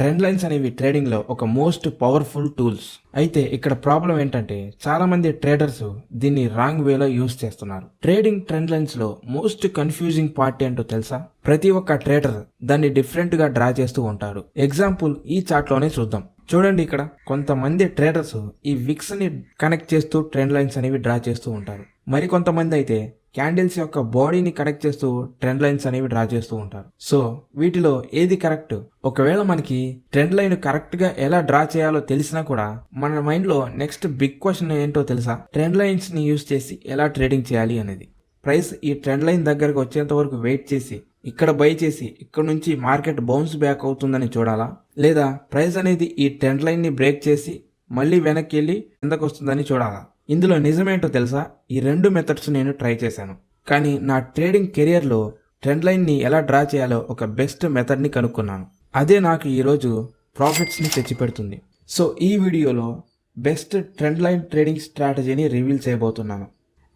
Trend lines అనేవి ట్రేడింగ్లో ఒక మోస్ట్ పవర్ఫుల్ టూల్స్. అయితే ఇక్కడ ప్రాబ్లం ఏంటంటే చాలా మంది ట్రేడర్స్ దీన్ని రాంగ్ వేలో యూస్ చేస్తున్నారు. ట్రేడింగ్ ట్రెండ్ లైన్స్లో మోస్ట్ కన్ఫ్యూజింగ్ పార్ట్ ఏంటో తెలుసా? ప్రతి ఒక్క ట్రేడర్ దాన్ని డిఫరెంట్గా డ్రా చేస్తూ ఉంటాడు. ఎగ్జాంపుల్ ఈ చార్ట్లోనే చూద్దాం. చూడండి ఇక్కడ. కొంతమంది ట్రేడర్స్ ఈ విక్స్ని కనెక్ట్ చేస్తూ ట్రెండ్ లైన్స్ అనేవి డ్రా చేస్తూ ఉంటారు. మరి కొంతమంది అయితే క్యాండిల్స్ యొక్క బాడీని కనెక్ట్ చేస్తూ ట్రెండ్ లైన్స్ అనేవి డ్రా చేస్తూ ఉంటారు. సో వీటిలో ఏది కరెక్ట్? ఒకవేళ మనకి ట్రెండ్ లైన్ కరెక్ట్గా ఎలా డ్రా చేయాలో తెలిసినా కూడా మన మైండ్లో నెక్స్ట్ బిగ్ క్వశ్చన్ ఏంటో తెలుసా? ట్రెండ్ లైన్స్ని యూస్ చేసి ఎలా ట్రేడింగ్ చేయాలి అనేది. ప్రైస్ ఈ ట్రెండ్ లైన్ దగ్గరకు వచ్చేంత వరకు వెయిట్ చేసి ఇక్కడ బై చేసి ఇక్కడ నుంచి మార్కెట్ బౌన్స్ బ్యాక్ అవుతుందని చూడాలా? లేదా ప్రైస్ అనేది ఈ ట్రెండ్ లైన్ని బ్రేక్ చేసి మళ్ళీ వెనక్కి వెళ్ళి కిందకు వస్తుందని చూడాలా? ఇందులో నిజమేంటో తెలుసా? ఈ రెండు మెథడ్స్ నేను ట్రై చేశాను. కానీ నా ట్రేడింగ్ కెరియర్లో ట్రెండ్ లైన్ని ఎలా డ్రా చేయాలో ఒక బెస్ట్ మెథడ్ని కనుక్కున్నాను. అదే నాకు ఈరోజు ప్రాఫిట్స్ని తెచ్చిపెడుతుంది సో ఈ వీడియోలో బెస్ట్ ట్రెండ్ లైన్ ట్రేడింగ్ స్ట్రాటజీని రివీల్ చేయబోతున్నాను.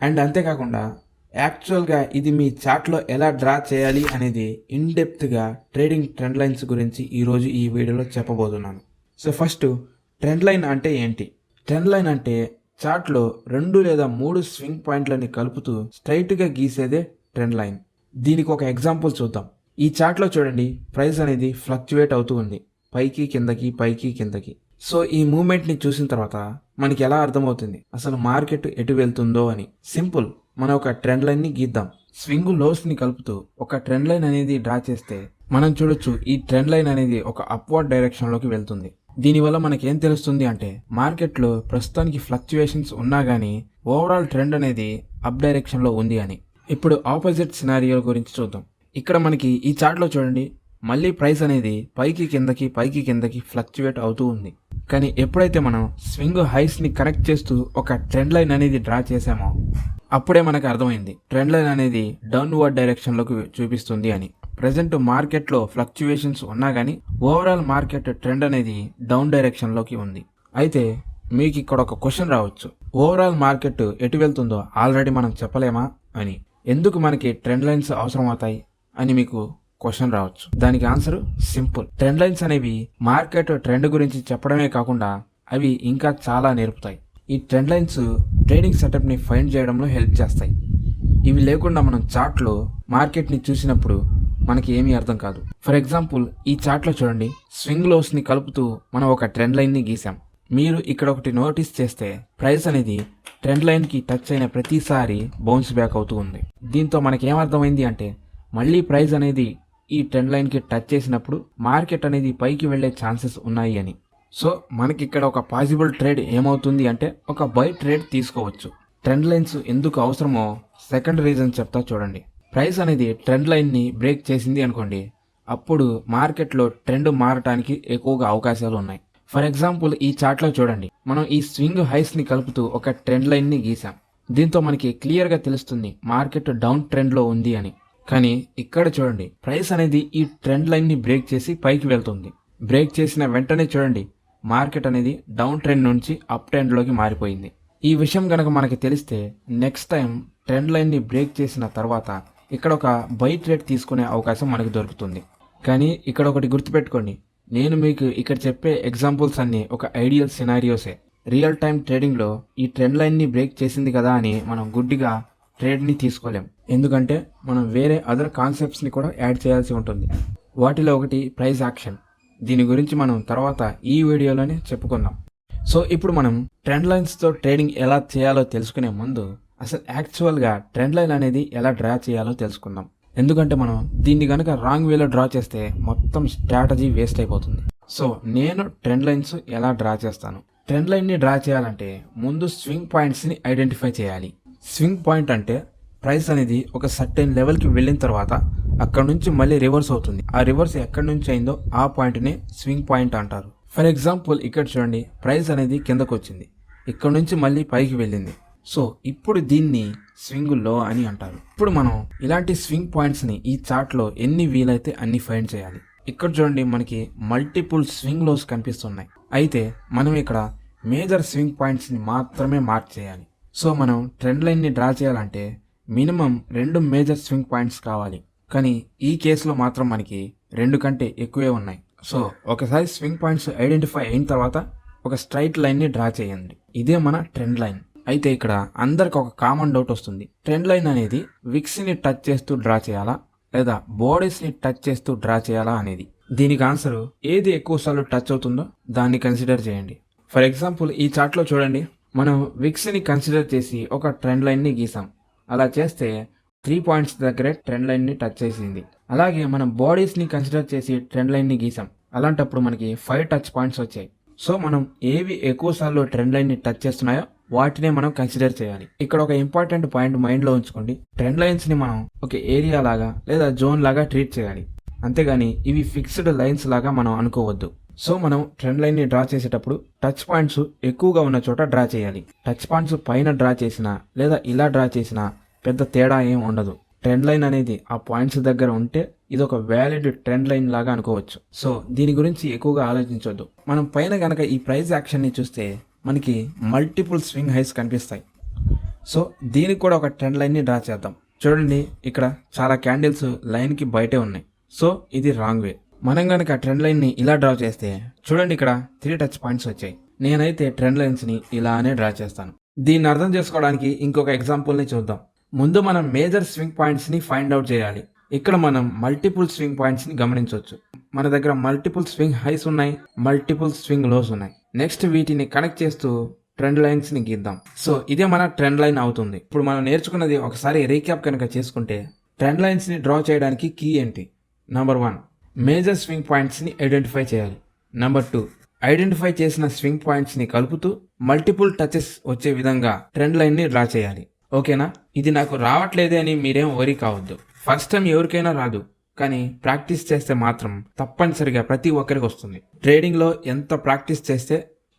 అండ్ అంతేకాకుండా యాక్చువల్గా ఇది మీ చార్ట్లో ఎలా డ్రా చేయాలి అనేది ఇన్డెప్త్గా ట్రేడింగ్ ట్రెండ్ లైన్స్ గురించి ఈరోజు ఈ వీడియోలో చెప్పబోతున్నాను. సో ఫస్ట్ ట్రెండ్ లైన్ అంటే ఏంటి? ట్రెండ్ లైన్ అంటే చార్ట్లో రెండు లేదా మూడు స్వింగ్ పాయింట్లని కలుపుతూ స్ట్రైట్గా గీసేదే ట్రెండ్ లైన్. దీనికి ఒక ఎగ్జాంపుల్ చూద్దాం. ఈ చార్ట్లో చూడండి ప్రైస్ అనేది ఫ్లక్చువేట్ అవుతూ ఉంది. పైకి కిందకి పైకి కిందకి. సో ఈ మూమెంట్ని చూసిన తర్వాత మనకి ఎలా అర్థమవుతుంది? అసలు మార్కెట్ ఎటు వెళ్తుందో అని. సింపుల్. మనం ఒక ట్రెండ్ లైన్ని గీద్దాం. స్వింగ్ లోస్ని కలుపుతూ ఒక ట్రెండ్ లైన్ అనేది డ్రా చేస్తే మనం చూడొచ్చు ఈ ట్రెండ్ లైన్ అనేది ఒక అప్వర్డ్ డైరెక్షన్లోకి వెళ్తుంది. దీనివల్ల మనకి ఏం తెలుస్తుంది అంటే మార్కెట్లో ప్రస్తుతానికి ఫ్లక్చువేషన్స్ ఉన్నా కానీ ఓవరాల్ ట్రెండ్ అనేది అప్ డైరెక్షన్లో ఉంది అని. ఇప్పుడు ఆపోజిట్ సినారియో గురించి చూద్దాం. ఇక్కడ మనకి ఈ చార్ట్లో చూడండి మళ్ళీ ప్రైస్ అనేది పైకి కిందకి పైకి కిందకి ఫ్లక్చువేట్ అవుతూ ఉంది. కానీ ఎప్పుడైతే మనం స్వింగ్ హైస్ని కనెక్ట్ చేస్తూ ఒక ట్రెండ్ లైన్ అనేది డ్రా చేసామో అప్పుడే మనకు అర్థమైంది ట్రెండ్ లైన్ అనేది డౌన్వర్డ్ డైరెక్షన్లోకి చూపిస్తుంది అని. ప్రజెంట్ మార్కెట్లో ఫ్లక్చువేషన్స్ ఉన్నా కానీ ఓవరాల్ మార్కెట్ ట్రెండ్ అనేది డౌన్ డైరెక్షన్లోకి ఉంది. అయితే మీకు ఇక్కడ ఒక క్వశ్చన్ రావచ్చు. ఓవరాల్ మార్కెట్ ఎటు వెళ్తుందో ఆల్రెడీ మనం చెప్పలేమా అని. ఎందుకు మనకి ట్రెండ్ లైన్స్ అవసరం అవుతాయి అని మీకు క్వశ్చన్ రావచ్చు. దానికి ఆన్సర్ సింపుల్ ట్రెండ్ లైన్స్ అనేవి మార్కెట్ ట్రెండ్ గురించి చెప్పడమే కాకుండా అవి ఇంకా చాలా నేర్పుతాయి. ఈ ట్రెండ్ లైన్స్ ట్రేడింగ్ సెటప్ని ఫైండ్ చేయడంలో హెల్ప్ చేస్తాయి. ఇవి లేకుండా మనం చార్ట్లో మార్కెట్ని చూసినప్పుడు మనకి ఏమీ అర్థం కాదు. ఫర్ ఎగ్జాంపుల్ ఈ చార్ట్లో చూడండి స్వింగ్ లోస్ని కలుపుతూ మనం ఒక ట్రెండ్ లైన్ని గీసాం మీరు ఇక్కడ ఒకటి నోటీస్ చేస్తే ప్రైస్ అనేది ట్రెండ్ లైన్కి టచ్ అయిన ప్రతిసారి బౌన్స్ బ్యాక్ అవుతూ ఉంది. దీంతో మనకి ఏమర్థమైంది అంటే మళ్ళీ ప్రైస్ అనేది ఈ ట్రెండ్ లైన్కి టచ్ చేసినప్పుడు మార్కెట్ అనేది పైకి వెళ్ళే ఛాన్సెస్ ఉన్నాయి అని. సో మనకి ఇక్కడ ఒక పాసిబుల్ ట్రేడ్ ఏమవుతుంది అంటే ఒక బై ట్రేడ్ తీసుకోవచ్చు. ట్రెండ్ లైన్స్ ఎందుకు అవసరమో సెకండ్ రీజన్ చెప్తా చూడండి. ప్రైస్ అనేది ట్రెండ్ లైన్ని బ్రేక్ చేసింది అనుకోండి అప్పుడు మార్కెట్లో ట్రెండ్ మారటానికి ఎక్కువగా అవకాశాలు ఉన్నాయి. ఫర్ ఎగ్జాంపుల్ ఈ చార్ట్లో చూడండి. మనం ఈ స్వింగ్ హైస్ని కలుపుతూ ఒక ట్రెండ్ లైన్ని గీసాం. దీంతో మనకి క్లియర్గా తెలుస్తుంది మార్కెట్ డౌన్ ట్రెండ్లో ఉంది అని. కానీ ఇక్కడ చూడండి ప్రైస్ అనేది ఈ ట్రెండ్ లైన్ని బ్రేక్ చేసి పైకి వెళ్తుంది. బ్రేక్ చేసిన వెంటనే చూడండి మార్కెట్ అనేది డౌన్ ట్రెండ్ నుంచి అప్ ట్రెండ్లోకి మారిపోయింది. ఈ విషయం కనుక మనకి తెలిస్తే నెక్స్ట్ టైం ట్రెండ్ లైన్ని బ్రేక్ చేసిన తర్వాత ఇక్కడ ఒక బై ట్రేడ్ తీసుకునే అవకాశం మనకు దొరుకుతుంది. కానీ ఇక్కడ ఒకటి గుర్తుపెట్టుకోండి. నేను మీకు ఇక్కడ చెప్పే ఎగ్జాంపుల్స్ అన్ని ఒక ఐడియల్ సినారియోసే. రియల్ టైం ట్రేడింగ్లో ఈ ట్రెండ్ లైన్ని బ్రేక్ చేసింది కదా అని మనం గుడ్డిగా ట్రేడ్ని తీసుకోలేం. ఎందుకంటే మనం వేరే అదర్ కాన్సెప్ట్స్ని కూడా యాడ్ చేయాల్సి ఉంటుంది. వాటిలో ఒకటి ప్రైస్ యాక్షన్. దీని గురించి మనం తర్వాత ఈ వీడియోలోనే చెప్పుకుందాం. సో ఇప్పుడు మనం ట్రెండ్ లైన్స్తో ట్రేడింగ్ ఎలా చేయాలో తెలుసుకునే ముందు అసలు యాక్చువల్గా ట్రెండ్ లైన్ అనేది ఎలా డ్రా చేయాలో తెలుసుకుందాం. ఎందుకంటే మనం దీన్ని కనుక రాంగ్ వేలో డ్రా చేస్తే మొత్తం స్ట్రాటజీ వేస్ట్ అయిపోతుంది. సో నేను ట్రెండ్ లైన్స్ ఎలా డ్రా చేస్తాను? ట్రెండ్ లైన్ని డ్రా చేయాలంటే ముందు స్వింగ్ పాయింట్స్ని ఐడెంటిఫై చేయాలి. స్వింగ్ పాయింట్ అంటే ప్రైస్ అనేది ఒక సర్టెన్ లెవెల్కి వెళ్ళిన తర్వాత అక్కడ నుంచి మళ్ళీ రివర్స్ అవుతుంది. ఆ రివర్స్ ఎక్కడి నుంచి అయిందో ఆ పాయింట్ని స్వింగ్ పాయింట్ అంటారు. ఫర్ ఎగ్జాంపుల్ ఇక్కడ చూడండి ప్రైస్ అనేది కిందకు వచ్చింది ఇక్కడ నుంచి మళ్ళీ పైకి వెళ్ళింది. సో ఇప్పుడు దీన్ని స్వింగ్లో అని అంటారు. ఇప్పుడు మనం ఇలాంటి స్వింగ్ పాయింట్స్ని ఈ చార్ట్లో ఎన్ని వీలైతే అన్ని ఫైండ్ చేయాలి. ఇక్కడ చూడండి మనకి మల్టిపుల్ స్వింగ్ లోస్ కనిపిస్తున్నాయి. అయితే మనం ఇక్కడ మేజర్ స్వింగ్ పాయింట్స్ని మాత్రమే మార్క్ చేయాలి. సో మనం ట్రెండ్ లైన్ని డ్రా చేయాలంటే మినిమం రెండు మేజర్ స్వింగ్ పాయింట్స్ కావాలి. కానీ ఈ కేసులో మాత్రం మనకి రెండు కంటే ఎక్కువే ఉన్నాయి. సో ఒకసారి స్వింగ్ పాయింట్స్ ఐడెంటిఫై అయిన తర్వాత ఒక స్ట్రైట్ లైన్ని డ్రా చేయండి. ఇదే మన ట్రెండ్ లైన్. అయితే ఇక్కడ అందరికి ఒక కామన్ డౌట్ వస్తుంది. ట్రెండ్ లైన్ అనేది విక్స్ని టచ్ చేస్తూ డ్రా చేయాలా? లేదా బాడీస్ని టచ్ చేస్తూ డ్రా చేయాలా అనేది? దీనికి ఆన్సర్ ఏది ఎక్కువ సార్లు టచ్ అవుతుందో దాన్ని కన్సిడర్ చేయండి. ఫర్ ఎగ్జాంపుల్ ఈ చార్ట్లో చూడండి. మనం విక్స్ని కన్సిడర్ చేసి ఒక ట్రెండ్ లైన్ని గీసాం. అలా చేస్తే త్రీ పాయింట్స్ దగ్గరే ట్రెండ్ లైన్ని టచ్ చేసింది. అలాగే మనం బాడీస్ని కన్సిడర్ చేసి ట్రెండ్ లైన్ని గీసాం. అలాంటప్పుడు మనకి ఫైవ్ టచ్ పాయింట్స్ వచ్చాయి. సో మనం ఏవి ఎక్కువ సార్లు ట్రెండ్ లైన్ని టచ్ చేస్తున్నాయో వాటినే మనం కన్సిడర్ చేయాలి. ఇక్కడ ఒక ఇంపార్టెంట్ పాయింట్ మైండ్లో ఉంచుకోండి. ట్రెండ్ లైన్స్ని మనం ఒక ఏరియా లాగా లేదా జోన్ లాగా ట్రీట్ చేయాలి. అంతేగాని ఇవి ఫిక్స్డ్ లైన్స్ లాగా మనం అనుకోవద్దు. సో మనం ట్రెండ్ లైన్ని డ్రా చేసేటప్పుడు టచ్ పాయింట్స్ ఎక్కువగా ఉన్న చోట డ్రా చేయాలి. టచ్ పాయింట్స్ పైన డ్రా చేసినా లేదా ఇలా డ్రా చేసినా పెద్ద తేడా ఏం ఉండదు. ట్రెండ్ లైన్ అనేది ఆ పాయింట్స్ దగ్గర ఉంటే ఇది ఒక వ్యాలిడ్ ట్రెండ్ లైన్ లాగా అనుకోవచ్చు. సో దీని గురించి ఎక్కువగా ఆలోచించవద్దు మనం పైన గనక ఈ ప్రైస్ యాక్షన్ని చూస్తే మనకి మల్టిపుల్ స్వింగ్ హైస్ కనిపిస్తాయి. సో దీనికి కూడా ఒక ట్రెండ్ లైన్ని డ్రా చేద్దాం. చూడండి ఇక్కడ చాలా క్యాండిల్స్ లైన్కి బయటే ఉన్నాయి. సో ఇది రాంగ్ వే మనం కనుక ట్రెండ్ లైన్ని ఇలా డ్రా చేస్తే చూడండి ఇక్కడ త్రీ టచ్ పాయింట్స్ వచ్చాయి. నేనైతే ట్రెండ్ లైన్స్ని ఇలానే డ్రా చేస్తాను. దీన్ని అర్థం చేసుకోవడానికి ఇంకొక ఎగ్జాంపుల్ని చూద్దాం. ముందు మనం మేజర్ స్వింగ్ పాయింట్స్ని ఫైండ్ అవుట్ చేయాలి. ఇక్కడ మనం మల్టిపుల్ స్వింగ్ పాయింట్స్ని గమనించవచ్చు. మన దగ్గర మల్టిపుల్ స్వింగ్ హైస్ ఉన్నాయి మల్టిపుల్ స్వింగ్ లోస్ ఉన్నాయి. నెక్స్ట్ వీటిని కనెక్ట్ చేస్తూ ట్రెండ్ లైన్స్ని గీద్దాం. సో ఇదే మన ట్రెండ్ లైన్ అవుతుంది. ఇప్పుడు మనం నేర్చుకున్నది ఒకసారి రీక్యాప్ కనుక చేసుకుంటే ట్రెండ్ లైన్స్ని డ్రా చేయడానికి కీ ఏంటి? నంబర్ వన్ మేజర్ స్వింగ్ పాయింట్స్ని ఐడెంటిఫై చేయాలి. నంబర్ టూ ఐడెంటిఫై చేసిన స్వింగ్ పాయింట్స్ని కలుపుతూ మల్టిపుల్ టచెస్ వచ్చే విధంగా ట్రెండ్ లైన్ని డ్రా చేయాలి. ఓకేనా ఇది నాకు రావట్లేదే అని మీరేం వరి కావద్దు. ఫస్ట్ టైం ఎవరికైనా రాదు. కానీ ప్రాక్టీస్ చేస్తే మాత్రం తప్పనిసరిగా ప్రతి ఒక్కరికి వస్తుంది. ట్రేడింగ్లో ఎంత ప్రాక్టీస్ చేస్తే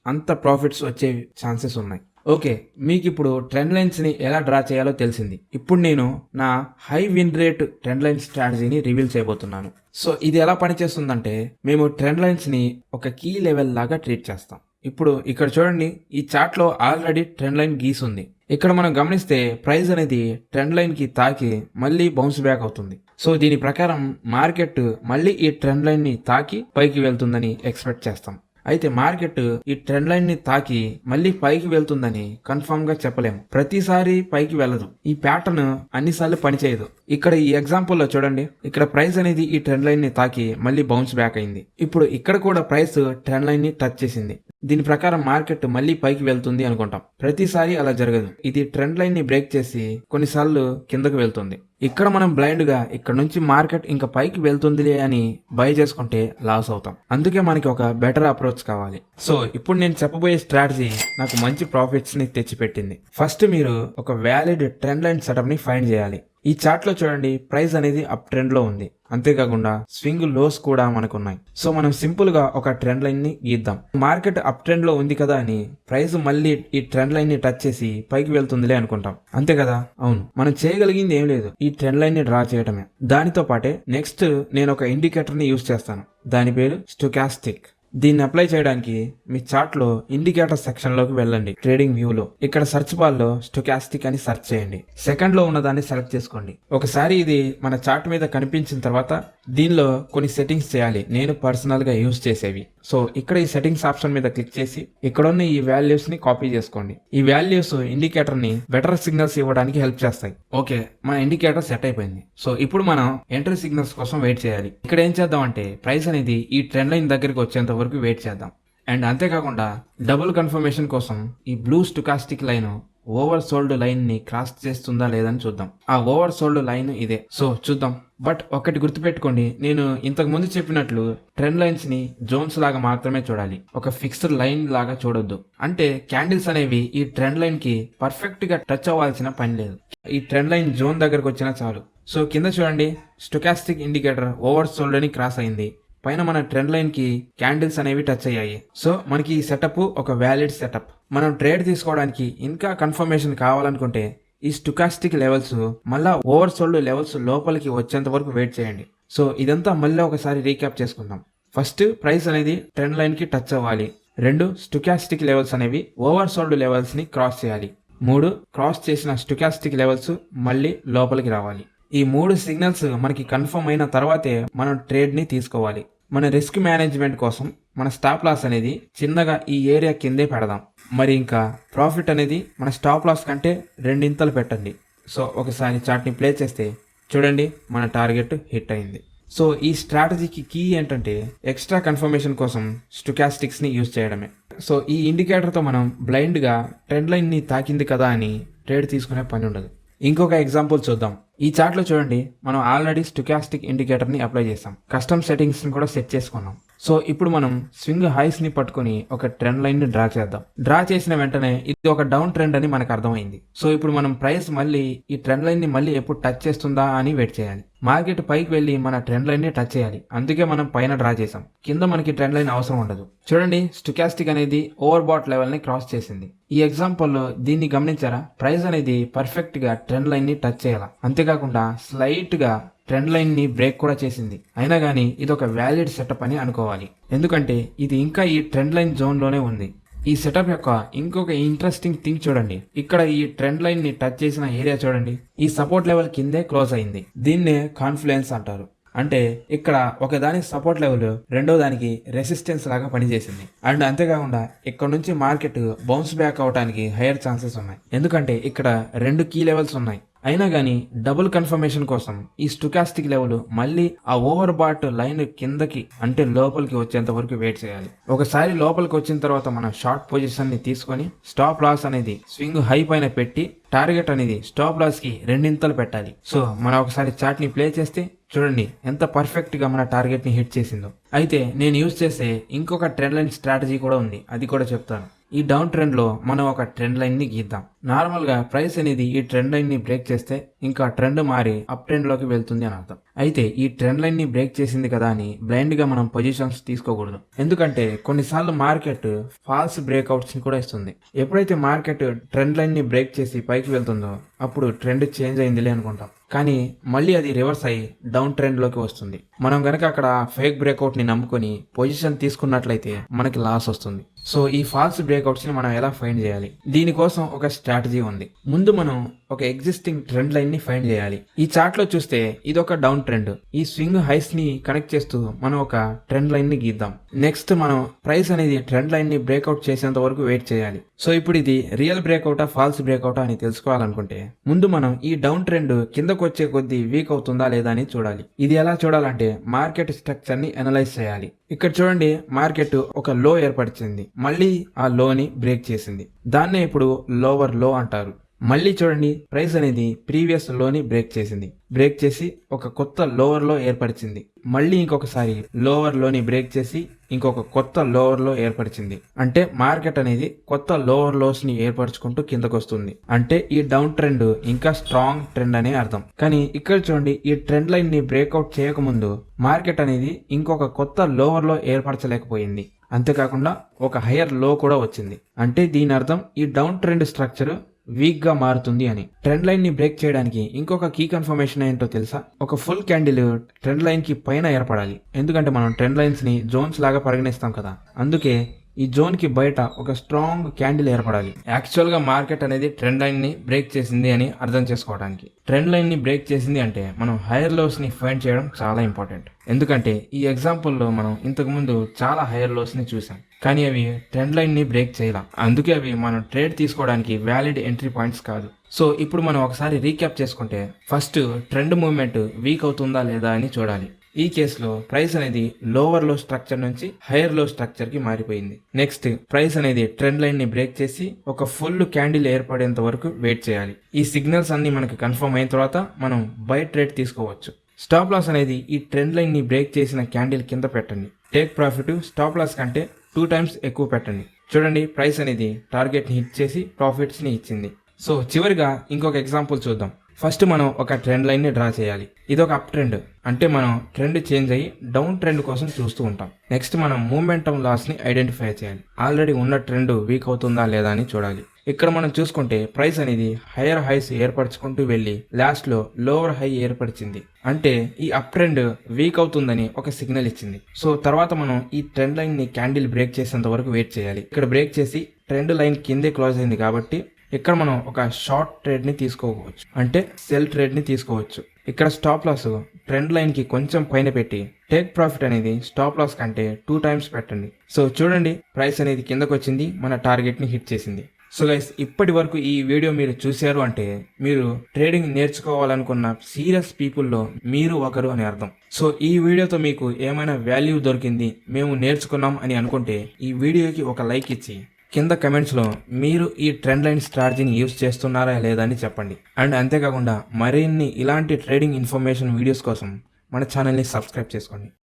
అంత ప్రాఫిట్స్ వచ్చే ఛాన్సెస్ ఉన్నాయి. ఓకే మీకు ఇప్పుడు ట్రెండ్ లైన్స్ని ఎలా డ్రా చేయాలో తెలిసింది. ఇప్పుడు నేను నా high win rate trend line స్ట్రాటజీని reveal చేయబోతున్నాను. సో ఇది ఎలా పనిచేస్తుందంటే మేము ట్రెండ్ లైన్స్ని ఒక కీ లెవెల్ లాగా ట్రీట్ చేస్తాం. ఇప్పుడు ఇక్కడ చూడండి ఈ చార్ట్లో ఆల్రెడీ ట్రెండ్ లైన్ గీస్ ఉంది. ఇక్కడ మనం గమనిస్తే ప్రైస్ అనేది ట్రెండ్ లైన్కి తాకి మళ్ళీ బౌన్స్ బ్యాక్ అవుతుంది. సో దీని ప్రకారం మార్కెట్ మళ్ళీ ఈ ట్రెండ్ లైన్ని తాకి పైకి వెళ్తుందని ఎక్స్పెక్ట్ చేస్తాం. అయితే మార్కెట్ ఈ ట్రెండ్ లైన్ని తాకి మళ్ళీ పైకి వెళ్తుందని కన్ఫర్మ్గా చెప్పలేము. ప్రతిసారి పైకి వెళ్ళదు. ఈ ప్యాటర్న్ అన్నిసార్లు పనిచేయదు. ఇక్కడ ఈ ఎగ్జాంపుల్లో చూడండి ఇక్కడ ప్రైస్ అనేది ఈ ట్రెండ్ లైన్ని తాకి మళ్ళీ బౌన్స్ బ్యాక్ అయింది. ఇప్పుడు ఇక్కడ కూడా ప్రైస్ ట్రెండ్ లైన్ని టచ్ చేసింది. దీని ప్రకారం మార్కెట్ మళ్ళీ పైకి వెళ్తుంది అనుకుంటాం. ప్రతిసారి అలా జరగదు. ఇది ట్రెండ్ లైన్ని బ్రేక్ చేసి కొన్నిసార్లు కిందకు వెళ్తుంది. ఇక్కడ మనం బ్లైండ్గా ఇక్కడ నుంచి మార్కెట్ ఇంకా పైకి వెళ్తుందిలే అని బై చేసుకుంటే లాస్ అవుతాం. అందుకే మనకి ఒక బెటర్ అప్రోచ్ కావాలి. సో ఇప్పుడు నేను చెప్పబోయే స్ట్రాటజీ నాకు మంచి ప్రాఫిట్స్ని తెచ్చిపెట్టింది. ఫస్ట్ మీరు ఒక వ్యాలిడ్ ట్రెండ్ లైన్ సెటప్ని ఫైండ్ చేయాలి. ఈ చార్ట్లో చూడండి ప్రైస్ అనేది అప్ ట్రెండ్లో ఉంది. అంతేకాకుండా స్వింగ్ లోస్ కూడా మనకున్నాయి. సో మనం సింపుల్గా ఒక ట్రెండ్ లైన్ని గీద్దాం. మార్కెట్ అప్ ట్రెండ్లో ఉంది కదా అని ప్రైస్ మళ్ళీ ఈ ట్రెండ్ లైన్ని టచ్ చేసి పైకి వెళ్తుందిలే అనుకుంటాం. అంతే కదా? అవును. మనం చేయగలిగింది ఏం లేదు. ఈ ట్రెండ్ లైన్ని డ్రా చేయడమే దానితో పాటే నెక్స్ట్ నేను ఒక ఇండికేటర్ని యూస్ చేస్తాను. దాని పేరు స్టొకాస్టిక్. దీన్ని అప్లై చేయడానికి మీ చార్ట్లో ఇండికేటర్ సెక్షన్లోకి వెళ్ళండి ట్రేడింగ్ వ్యూలో ఇక్కడ సెర్చ్ బాల్లో స్టొకాస్టిక్ అని సెర్చ్ చేయండి. సెకండ్లో ఉన్నదాన్ని ఉన్న దాన్ని సెలెక్ట్ చేసుకోండి. ఒకసారి ఇది మన చార్ట్ మీద కనిపించిన తర్వాత దీనిలో కొన్ని సెట్టింగ్స్ చేయాలి. నేను పర్సనల్గా యూజ్ చేసేవి. సో ఇక్కడ ఈ సెట్టింగ్స్ ఆప్షన్ మీద క్లిక్ చేసి ఇక్కడ ఉన్న ఈ వాల్యూస్ని కాపీ చేసుకోండి. ఈ వాల్యూస్ ఇండికేటర్ని బెటర్ సిగ్నల్స్ ఇవ్వడానికి హెల్ప్ చేస్తాయి. ఓకే మన ఇండికేటర్ సెట్ అయిపోయింది. సో ఇప్పుడు మనం ఎంట్రీ సిగ్నల్స్ కోసం వెయిట్ చేయాలి. ఇక్కడ ఏం చేద్దాం అంటే ప్రైస్ అనేది ఈ ట్రెండ్ లైన్ దగ్గరికి వచ్చేంత వరకు వెయిట్ చేద్దాం. అండ్ అంతేకాకుండా డబుల్ కన్ఫర్మేషన్ కోసం ఈ blue stochastic line oversold లైన్ని క్రాస్ చేస్తుందా లేదని చూద్దాం. ఆ ఓవర్ సోల్డ్ లైన్ ఇదే. సో చూద్దాం. బట్ ఒకటి గుర్తుపెట్టుకోండి నేను ఇంతకు ముందు చెప్పినట్లు ట్రెండ్ లైన్స్ని జోన్స్ లాగా మాత్రమే చూడాలి. ఒక ఫిక్స్డ్ లైన్ లాగా చూడొద్దు. అంటే క్యాండిల్స్ అనేవి ఈ ట్రెండ్ లైన్కి పర్ఫెక్ట్గా టచ్ అవ్వాల్సిన పని లేదు. ఈ ట్రెండ్ లైన్ జోన్ దగ్గరకు వచ్చినా చాలు. సో కింద చూడండి స్టొకాస్టిక్ ఇండికేటర్ ఓవర్ సోల్డ్ అని క్రాస్ అయింది. పైన మన ట్రెండ్ లైన్కి క్యాండిల్స్ అనేవి టచ్ అయ్యాయి. సో మనకి ఈ సెటప్ ఒక వ్యాలిడ్ సెటప్. మనం ట్రేడ్ తీసుకోవడానికి ఇంకా కన్ఫర్మేషన్ కావాలనుకుంటే ఈ స్టుకాస్టిక్ లెవెల్స్ మళ్ళా ఓవర్ సోల్డ్ లెవెల్స్ లోపలికి వచ్చేంత వరకు వెయిట్ చేయండి. సో ఇదంతా మళ్ళీ ఒకసారి రీక్యాప్ చేసుకుందాం. ఫస్ట్ ప్రైస్ అనేది ట్రెండ్ లైన్కి టచ్ అవ్వాలి. రెండు స్టుకాస్టిక్ లెవెల్స్ అనేవి ఓవర్ సోల్డ్ లెవెల్స్ని క్రాస్ చేయాలి. మూడు క్రాస్ చేసిన స్టుకాస్టిక్ లెవెల్స్ మళ్ళీ లోపలికి రావాలి. ఈ మూడు సిగ్నల్స్ మనకి కన్ఫర్మ్ అయిన తర్వాతే మనం ట్రేడ్ని తీసుకోవాలి. మన రిస్క్ మేనేజ్మెంట్ కోసం మన స్టాప్ లాస్ అనేది చిన్నగా ఈ ఏరియా కిందే పెడదాం. మరి ఇంకా ప్రాఫిట్ అనేది మన స్టాప్ లాస్ కంటే రెండింతలు పెట్టండి. సో ఒకసారి చార్ట్ని ప్లే చేస్తే చూడండి మన టార్గెట్ హిట్ అయింది. సో ఈ స్ట్రాటజీకి కీ ఏంటంటే ఎక్స్ట్రా కన్ఫర్మేషన్ కోసం స్టుకాస్టిక్స్ని యూజ్ చేయడమే. సో ఈ ఇండికేటర్తో మనం బ్లైండ్గా ట్రెండ్ లైన్ని తాకింది కదా అని ట్రేడ్ తీసుకునే పని ఉండదు. ఇంకొక ఎగ్జాంపుల్ చూద్దాం. ఈ చార్ట్లో చూడండి మనం ఆల్రెడీ స్టుకాస్టిక్ ఇండికేటర్ని అప్లై చేసాం. కస్టమ్ సెట్టింగ్స్ని కూడా సెట్ చేసుకున్నాం. సో ఇప్పుడు మనం స్వింగ్ హైస్ని పట్టుకొని ఒక ట్రెండ్ లైన్ని డ్రా చేద్దాం. డ్రా చేసిన వెంటనే ఇది ఒక డౌన్ ట్రెండ్ అని మనకు అర్థమైంది. సో ఇప్పుడు మనం ప్రైస్ మళ్ళీ ఈ ట్రెండ్ లైన్ని మళ్ళీ ఎప్పుడు టచ్ చేస్తుందా అని వెయిట్ చేయాలి. మార్కెట్ పైకి వెళ్ళి మన ట్రెండ్ లైన్ని టచ్ చేయాలి. అందుకే మనం పైన డ్రా చేసాం కింద మనకి ట్రెండ్ లైన్ అవసరం ఉండదు. చూడండి స్టుకాస్టిక్ అనేది ఓవర్ బాట్ లెవెల్ని క్రాస్ చేసింది. ఈ ఎగ్జాంపుల్లో దీన్ని గమనించారా? ప్రైస్ అనేది పర్ఫెక్ట్గా ట్రెండ్ లైన్ని టచ్ చేయాలి? అంతేకాకుండా స్లైట్గా ట్రెండ్ లైన్ని బ్రేక్ కూడా చేసింది. అయినా కానీ ఇది ఒక వ్యాలిడ్ సెటప్ అని అనుకోవాలి. ఎందుకంటే ఇది ఇంకా ఈ ట్రెండ్ లైన్ జోన్లోనే ఉంది. ఈ సెటప్ యొక్క ఇంకొక ఇంట్రెస్టింగ్ థింగ్ చూడండి. ఇక్కడ ఈ ట్రెండ్ లైన్ని టచ్ చేసిన ఏరియా చూడండి. ఈ సపోర్ట్ లెవెల్ కిందే క్లోజ్ అయింది. దీన్నే కాన్ఫ్లుయెన్స్ అంటారు. అంటే ఇక్కడ ఒక సపోర్ట్ లెవెల్ రెండో దానికి రెసిస్టెన్స్ లాగా పనిచేసింది. అండ్ అంతేకాకుండా ఇక్కడ నుంచి మార్కెట్ బౌన్స్ బ్యాక్ అవడానికి హైయర్ ఛాన్సెస్ ఉన్నాయి. ఎందుకంటే ఇక్కడ రెండు కీ లెవెల్స్ ఉన్నాయి. అయినా కానీ డబుల్ కన్ఫర్మేషన్ కోసం ఈ స్టుకాస్టిక్ లెవెల్ మళ్ళీ ఆ ఓవర్ బాట్ లైన్ కిందకి అంటే లోపలికి వచ్చేంత వరకు వెయిట్ చేయాలి. ఒకసారి లోపలికి వచ్చిన తర్వాత మనం షార్ట్ పొజిషన్ని తీసుకొని స్టాప్ లాస్ అనేది స్వింగ్ హై పైన పెట్టి టార్గెట్ అనేది స్టాప్ లాస్కి రెండింతలు పెట్టాలి. సో మనం ఒకసారి చార్ట్ని ప్లే చేస్తే చూడండి ఎంత పర్ఫెక్ట్గా మన టార్గెట్ని హిట్ చేసిందో. అయితే నేను యూజ్ చేసే ఇంకొక ట్రెండ్ లైన్ స్ట్రాటజీ కూడా ఉంది. అది కూడా చెప్తాను. ఈ డౌన్ ట్రెండ్లో మనం ఒక ట్రెండ్ లైన్ని గీద్దాం. నార్మల్గా ప్రైస్ అనేది ఈ ట్రెండ్ లైన్ని బ్రేక్ చేస్తే ఇంకా ట్రెండ్ మారి అప్ ట్రెండ్లోకి వెళ్తుంది అని అర్థం. అయితే ఈ ట్రెండ్ లైన్ని బ్రేక్ చేసింది కదా అని బ్లైండ్గా మనం పొజిషన్స్ తీసుకోకూడదు. ఎందుకంటే కొన్నిసార్లు మార్కెట్ ఫాల్స్ బ్రేక్అవుట్స్ని కూడా ఇస్తుంది. ఎప్పుడైతే మార్కెట్ ట్రెండ్ లైన్ని బ్రేక్ చేసి పైకి వెళ్తుందో అప్పుడు ట్రెండ్ చేంజ్ అయిందిలే అనుకుంటాం. కానీ మళ్ళీ అది రివర్స్ అయ్యి డౌన్ ట్రెండ్లోకి వస్తుంది. మనం గనక అక్కడ ఫేక్ బ్రేక్అవుట్ని నమ్ముకొని పొజిషన్ తీసుకున్నట్లయితే మనకి లాస్ వస్తుంది. సో ఈ ఫాల్స్ బ్రేక్అవుట్స్ని మనం ఎలా ఫైండ్ చేయాలి? దీనికోసం ఒక స్ట్రాటజీ ఉంది. ముందు మనం ఒక ఎగ్జిస్టింగ్ ట్రెండ్ లైన్ని ఫైండ్ చేయాలి. ఈ చార్ట్లో చూస్తే ఇది ఒక డౌన్ ట్రెండ్ ఈ స్వింగ్ హైస్ని కనెక్ట్ చేస్తూ మనం ఒక ట్రెండ్ లైన్ని గీద్దాం. నెక్స్ట్ మనం ప్రైస్ అనేది ట్రెండ్ లైన్ని బ్రేక్అవుట్ చేసేంత వరకు వెయిట్ చేయాలి. సో ఇప్పుడు ఇది రియల్ బ్రేక్అవుటా ఫాల్స్ బ్రేక్అవుటా అని తెలుసుకోవాలనుకుంటే ముందు మనం ఈ డౌన్ ట్రెండ్ కిందకు వచ్చే కొద్దీ వీక్ అవుతుందా లేదా అని చూడాలి. ఇది ఎలా చూడాలంటే మార్కెట్ స్ట్రక్చర్ని అనలైజ్ చేయాలి. ఇక్కడ చూడండి మార్కెట్ ఒక లో ఏర్పరిచింది. మళ్ళీ ఆ లోని బ్రేక్ చేసింది. దాన్నే ఇప్పుడు లోవర్లో అంటారు. మళ్ళీ చూడండి ప్రైస్ అనేది ప్రీవియస్లోని బ్రేక్ చేసింది. బ్రేక్ చేసి ఒక కొత్త లోవర్లో ఏర్పరిచింది. మళ్ళీ ఇంకొకసారి లోవర్లోని బ్రేక్ చేసి ఇంకొక కొత్త లోవర్లో ఏర్పరిచింది. అంటే మార్కెట్ అనేది కొత్త లోవర్ లోస్ని ఏర్పరచుకుంటూ కిందకు వస్తుంది అంటే ఈ డౌన్ ట్రెండ్ ఇంకా స్ట్రాంగ్ ట్రెండ్ అనే అర్థం. కానీ ఇక్కడ చూడండి ఈ ట్రెండ్ లైన్ని బ్రేక్అవుట్ చేయకముందు మార్కెట్ అనేది ఇంకొక కొత్త లోవర్లో ఏర్పరచలేకపోయింది. అంతేకాకుండా ఒక హయ్యర్లో కూడా వచ్చింది. అంటే దీని అర్థం ఈ డౌన్ ట్రెండ్ స్ట్రక్చర్ వీక్గా మారుతుంది అని. ట్రెండ్ లైన్ని బ్రేక్ చేయడానికి ఇంకొక కీ కన్ఫర్మేషన్ ఏంటో తెలుసా? ఒక ఫుల్ క్యాండిల్ ట్రెండ్ లైన్కి పైన ఏర్పడాలి. ఎందుకంటే మనం ట్రెండ్ లైన్స్ని జోన్స్ లాగా పరిగణిస్తాం కదా. అందుకే ఈ జోన్కి బయట ఒక స్ట్రాంగ్ క్యాండిల్ ఏర్పడాలి. యాక్చువల్గా మార్కెట్ అనేది ట్రెండ్ లైన్ని బ్రేక్ చేసింది అని అర్థం చేసుకోవడానికి. ట్రెండ్ లైన్ని బ్రేక్ చేసింది అంటే మనం హైయర్ లోస్ని ఫైండ్ చేయడం చాలా ఇంపార్టెంట్. ఎందుకంటే ఈ ఎగ్జాంపుల్లో మనం ఇంతకు ముందు చాలా హైయర్ లోస్ని చూసాం. కానీ అవి ట్రెండ్ లైన్ని బ్రేక్ చేయలా. అందుకే అవి మనం ట్రేడ్ తీసుకోవడానికి వ్యాలిడ్ ఎంట్రీ పాయింట్స్ కాదు. సో ఇప్పుడు మనం ఒకసారి రీక్యాప్ చేసుకుంటే ఫస్ట్ ట్రెండ్ మూవ్మెంట్ వీక్ అవుతుందా లేదా అని చూడాలి. ఈ కేసులో ప్రైస్ అనేది లోవర్లో స్ట్రక్చర్ నుంచి హైయర్లో స్ట్రక్చర్కి మారిపోయింది. నెక్స్ట్ ప్రైస్ అనేది ట్రెండ్ లైన్ని బ్రేక్ చేసి ఒక ఫుల్ క్యాండిల్ ఏర్పడేంత వరకు వెయిట్ చేయాలి. ఈ సిగ్నల్స్ అన్ని మనకి కన్ఫర్మ్ అయిన తర్వాత మనం బై ట్రేడ్ తీసుకోవచ్చు. స్టాప్ లాస్ అనేది ఈ ట్రెండ్ లైన్ని బ్రేక్ చేసిన క్యాండిల్ కింద పెట్టండి. టేక్ ప్రాఫిట్ స్టాప్ లాస్ కంటే టూ టైమ్స్ ఎక్కువ పెట్టండి. చూడండి ప్రైస్ అనేది టార్గెట్ని హిట్ చేసి ప్రాఫిట్స్ని ఇచ్చింది. సో చివరిగా ఇంకొక ఎగ్జాంపుల్ చూద్దాం. ఫస్ట్ మనం ఒక ట్రెండ్ లైన్ని డ్రా చేయాలి. ఇది ఒక అప్ ట్రెండ్ అంటే మనం ట్రెండ్ చేంజ్ అయ్యి డౌన్ ట్రెండ్ కోసం చూస్తూ ఉంటాం. నెక్స్ట్ మనం మూమెంటం లాస్ని ఐడెంటిఫై చేయాలి. ఆల్రెడీ ఉన్న ట్రెండ్ వీక్ అవుతుందా లేదా అని చూడాలి. ఇక్కడ మనం చూసుకుంటే ప్రైస్ అనేది హైయర్ హైస్ ఏర్పరచుకుంటూ వెళ్ళి లాస్ట్లో లోవర్ హై ఏర్పరిచింది. అంటే ఈ అప్ ట్రెండ్ వీక్ అవుతుందని ఒక సిగ్నల్ ఇచ్చింది. సో తర్వాత మనం ఈ ట్రెండ్ లైన్ని క్యాండిల్ బ్రేక్ చేసేంత వరకు వెయిట్ చేయాలి. ఇక్కడ బ్రేక్ చేసి ట్రెండ్ లైన్ కిందే క్లోజ్ అయింది కాబట్టి ఇక్కడ మనం ఒక షార్ట్ ట్రేడ్ని తీసుకోవచ్చు. అంటే సెల్ ట్రేడ్ని తీసుకోవచ్చు. ఇక్కడ స్టాప్ లాస్ ట్రెండ్ లైన్కి కొంచెం పైన పెట్టి టేక్ ప్రాఫిట్ అనేది స్టాప్ లాస్ కంటే టూ టైమ్స్ పెట్టండి. సో చూడండి ప్రైస్ అనేది కిందకు వచ్చింది మన టార్గెట్ని హిట్ చేసింది. సో గైస్ ఇప్పటి వరకు ఈ వీడియో మీరు చూశారు అంటే మీరు ట్రేడింగ్ నేర్చుకోవాలనుకున్న సీరియస్ పీపుల్లో మీరు ఒకరు అని అర్థం. సో ఈ వీడియోతో మీకు ఏమైనా వాల్యూ దొరికింది మేము నేర్చుకున్నాం అని అనుకుంటే ఈ వీడియోకి ఒక లైక్ ఇచ్చి కింద కమెంట్స్లో మీరు ఈ ట్రెండ్ లైన్ స్ట్రాటజీని యూస్ చేస్తున్నారా లేదా అని చెప్పండి. అండ్ అంతేకాకుండా మరిన్ని ఇలాంటి ట్రేడింగ్ ఇన్ఫర్మేషన్ వీడియోస్ కోసం మన ఛానల్ని సబ్స్క్రైబ్ చేసుకోండి.